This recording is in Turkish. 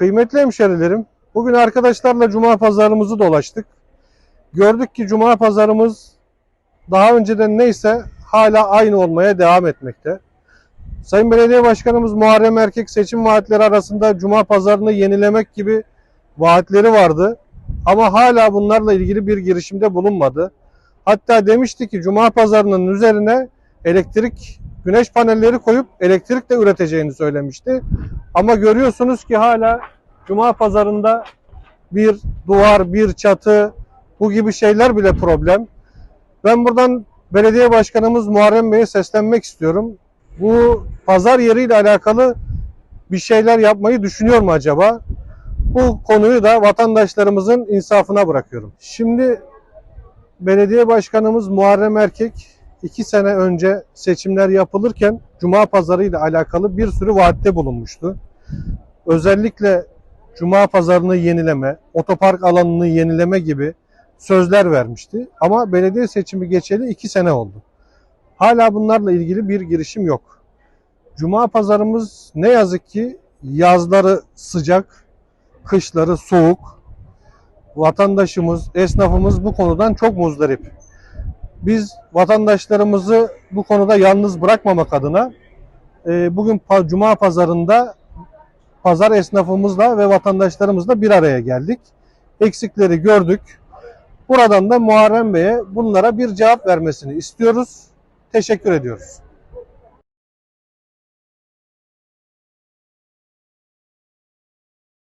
Kıymetli hemşerilerim, bugün arkadaşlarla cuma pazarımızı dolaştık. Gördük ki cuma pazarımız daha önceden neyse hala aynı olmaya devam etmekte. Sayın Belediye Başkanımız Muharrem Erkek seçim vaatleri arasında cuma pazarını yenilemek gibi vaatleri vardı. Ama hala bunlarla ilgili bir girişimde bulunmadı. Hatta demişti ki cuma pazarının üzerine elektrik güneş panelleri koyup elektrik de üreteceğini söylemişti. Ama görüyorsunuz ki hala cuma pazarında bir duvar, bir çatı bu gibi şeyler bile problem. Ben buradan belediye başkanımız Muharrem Bey'e seslenmek istiyorum. Bu pazar yeriyle alakalı bir şeyler yapmayı düşünüyor mu acaba? Bu konuyu da vatandaşlarımızın insafına bırakıyorum. Şimdi belediye başkanımız Muharrem Erkek iki sene önce seçimler yapılırken Cuma pazarı ile alakalı bir sürü vaatte bulunmuştu. Özellikle Cuma pazarını yenileme, otopark alanını yenileme gibi sözler vermişti. Ama belediye seçimi geçeli iki sene oldu. Hala bunlarla ilgili bir girişim yok. Cuma pazarımız ne yazık ki yazları sıcak, kışları soğuk. Vatandaşımız, esnafımız bu konudan çok muzdarip. Biz vatandaşlarımızı bu konuda yalnız bırakmamak adına e, bugün Cuma pazarında pazar esnafımızla ve vatandaşlarımızla bir araya geldik. Eksikleri gördük. Buradan da Muharrem Bey'e bunlara bir cevap vermesini istiyoruz. Teşekkür ediyoruz.